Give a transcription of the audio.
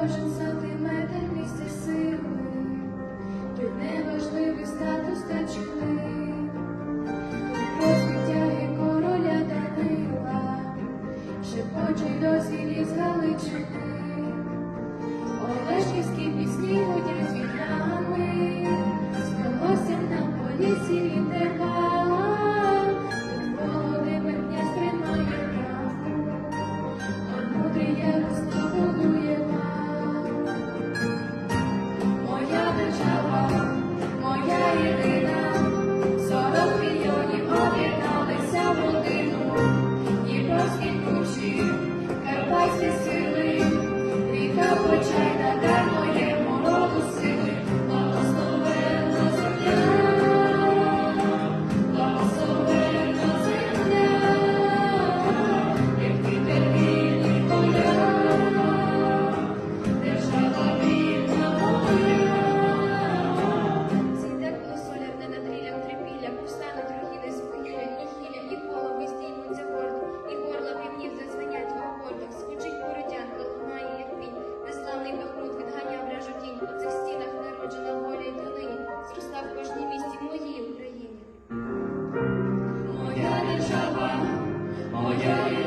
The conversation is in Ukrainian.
кожен сантиметр місця сили, ти неважливий статус та чини, розвитяє короля Данила, шепоче й досі ліз Галичини, Олешківські пісні гудять звідси. Моя